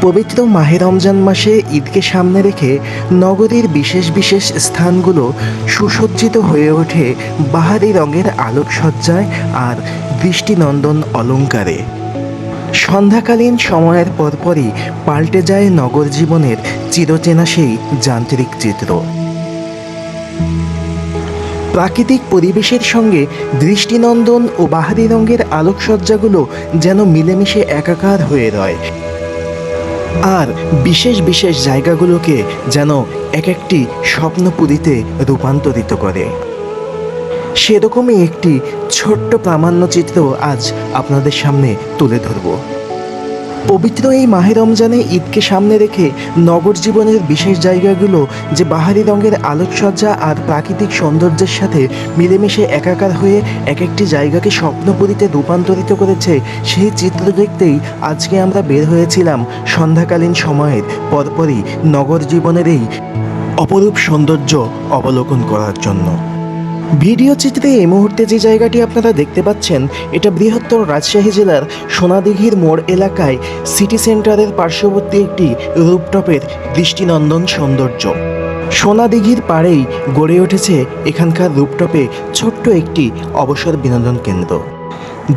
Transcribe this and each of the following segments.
পবিত্র মাহে রমজান মাসে ঈদকে সামনে রেখে নগরীর বিশেষ বিশেষ স্থানগুলো সুসজ্জিত হয়ে ওঠে বাহারি রঙের আলোকসজ্জায় আর দৃষ্টিনন্দন অলঙ্কারে। সন্ধ্যাকালীন সময়ের পরপরই পাল্টে যায় নগর জীবনের চিরচেনা সেই যান্ত্রিক চিত্র। প্রাকৃতিক পরিবেশের সঙ্গে দৃষ্টিনন্দন ও বাহারি রঙের আলোকসজ্জাগুলো যেন মিলেমিশে একাকার হয়ে রয়। আর বিশেষ বিশেষ জায়গাগুলোকে যেন এক একটি স্বপ্নপুরীতে রূপান্তরিত করে। সেরকমই একটি ছোট্ট প্রামাণ্যচিত্র আজ আপনাদের সামনে তুলে ধরব। পবিত্র এই মাহে রমজানে ঈদকে সামনে রেখে নগর জীবনের বিশেষ জায়গাগুলো, যে বাহারি রঙের আলোকসজ্জা আর প্রাকৃতিক সৌন্দর্যের সাথে মিলেমিশে একাকার হয়ে এক একটি জায়গাকে স্বপ্নপুরীতে রূপান্তরিত করেছে, সেই চিত্র দেখতেই আজকে আমরা বের হয়েছিলাম সন্ধ্যাকালীন সময়ের পরপরই নগর জীবনের এই অপরূপ সৌন্দর্য অবলোকন করার জন্য। ভিডিও চিত্রে এই মুহূর্তে যে জায়গাটি আপনারা দেখতে পাচ্ছেন, এটা বৃহত্তর রাজশাহী জেলার সোনাদিঘির মোড় এলাকায় সিটি সেন্টারের পার্শ্ববর্তী একটি রূপটপের দৃষ্টিনন্দন সৌন্দর্য। সোনাদিঘির পাড়েই গড়ে উঠেছে এখানকার রূপটপে ছোট্ট একটি অবসর বিনোদন কেন্দ্র।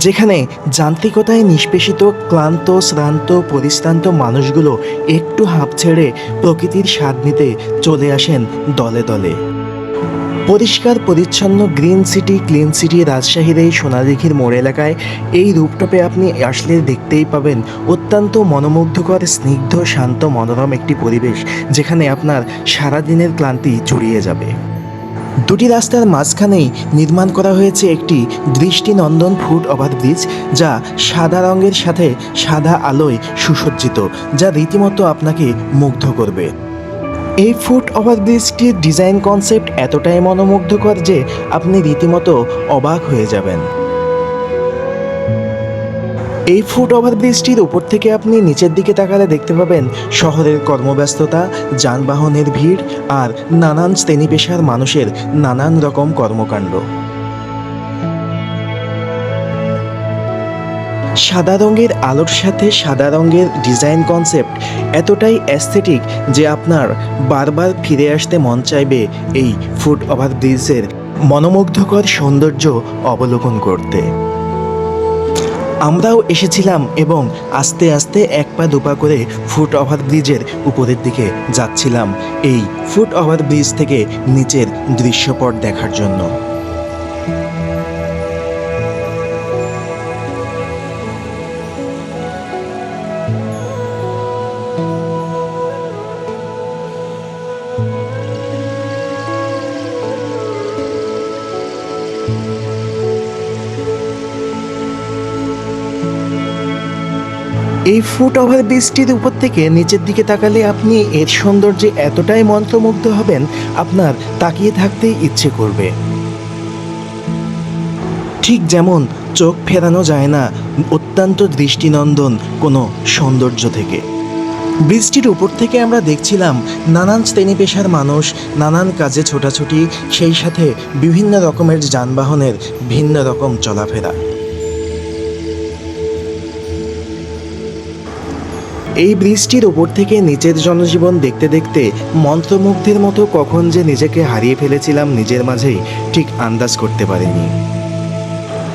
যেখানে যান্ত্রিকতায় নিষ্পেষিত ক্লান্ত, শ্রান্ত, পরিশ্রান্ত মানুষগুলো একটু হাঁপ ছেড়ে প্রকৃতির স্বাদ নিতে চলে আসেন দলে দলে। পরিষ্কার, পরিচ্ছন্ন গ্রিন সিটি ক্লিন সিটি রাজশাহীর এই সোনাদিঘির মোড় এলাকায় এই রূপটপে আপনি আসলে দেখতেই পাবেন অত্যন্ত মনোমুগ্ধকর, স্নিগ্ধ, শান্ত, মনোরম একটি পরিবেশ, যেখানে আপনার সারাদিনের ক্লান্তি জড়িয়ে যাবে। দুটি রাস্তার মাঝখানেই নির্মাণ করা হয়েছে একটি দৃষ্টিনন্দন ফুট ওভার ব্রিজ, যা সাদা রঙের সাথে সাদা আলোয় সুসজ্জিত, যা রীতিমতো আপনাকে মুগ্ধ করবে। এই ফুট ওভারব্রিজটির ডিজাইন কনসেপ্ট এতটাই মনোমুগ্ধকর যে আপনি রীতিমতো অবাক হয়ে যাবেন। এই ফুট ওভারব্রিজটির উপর থেকে আপনি নিচের দিকে তাকালে দেখতে পাবেন শহরের কর্মব্যস্ততা, যানবাহনের ভিড় আর নানান শ্রেণি পেশার মানুষের নানান রকম কর্মকাণ্ড। সাদা রঙের আলোর সাথে সাদা রঙের ডিজাইন কনসেপ্ট এতটাই অ্যাস্থেটিক যে আপনার বারবার ফিরে আসতে মন চাইবে এই ফুট ওভার ব্রিজের মনোমুগ্ধকর সৌন্দর্য অবলোকন করতে। আমরাও এসেছিলাম এবং আস্তে আস্তে এক পা দুপা করে ফুট ওভার ব্রিজের উপরের দিকে যাচ্ছিলাম এই ফুট ওভার ব্রিজ থেকে নিচের দৃশ্যপট দেখার জন্য। এই ফুট ওভার ব্রিজটির উপর থেকে নিচের দিকে তাকালে আপনি এর সৌন্দর্যে এতটাই মন্ত্রমুগ্ধ হবেন, আপনার তাকিয়ে থাকতেই ইচ্ছে করবে। ঠিক যেমন চোখ ফেরানো যায় না, অত্যন্ত দৃষ্টিনন্দন কোনো সৌন্দর্য থেকে। ব্রিজটির উপর থেকে আমরা দেখছিলাম নানান শ্রেণি পেশার মানুষ, নানান কাজে ছোটাছুটি, সেই সাথে বিভিন্ন রকমের যানবাহনের ভিন্ন রকম চলাফেরা। এই ব্রিজটির ওপর থেকে নিচের জনজীবন দেখতে দেখতে মন্ত্রমুগ্ধের মতো কখন যে নিজেকে হারিয়ে ফেলেছিলাম নিজের মাঝেই ঠিক আন্দাজ করতে পারিনি।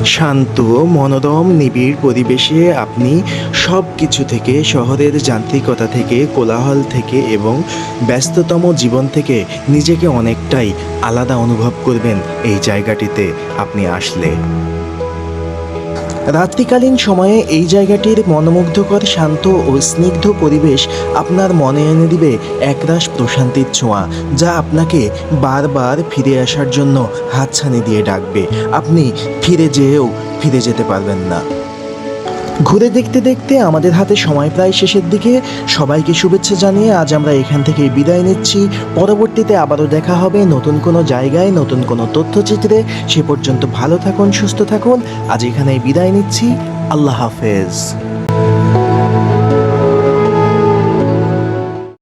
শান্ত মনোরম নিবিড় পরিবেশে আপনি সব কিছু থেকে, শহরের যান্ত্রিকতা থেকে, কোলাহল থেকে এবং ব্যস্ততম জীবন থেকে নিজেকে অনেকটাই আলাদা অনুভব করবেন এই জায়গাটিতে আপনি আসলে। রাত্রিকালীন সময়ে এই জায়গাটির মনোমুগ্ধকর, শান্ত ও স্নিগ্ধ পরিবেশ আপনার মনে এনে দিবে একরাশ প্রশান্তির ছোঁয়া, যা আপনাকে বারবার ফিরে আসার জন্য হাতছানি দিয়ে ডাকবে। আপনি ফিরে যেয়েও ফিরে যেতে পারবেন না। ঘুরে দেখতে দেখতে আমাদের হাতে সময় প্রায় শেষের দিকে। সবাইকে শুভেচ্ছা জানিয়ে আজ আমরা এখান থেকে বিদায় নিচ্ছি। পরবর্তীতে আবারও দেখা হবে নতুন কোনো জায়গায়, নতুন কোনো তথ্যচিত্রে। সে পর্যন্ত ভালো থাকুন, সুস্থ থাকুন। আজ এখানেই বিদায় নিচ্ছি। আল্লাহ হাফেজ।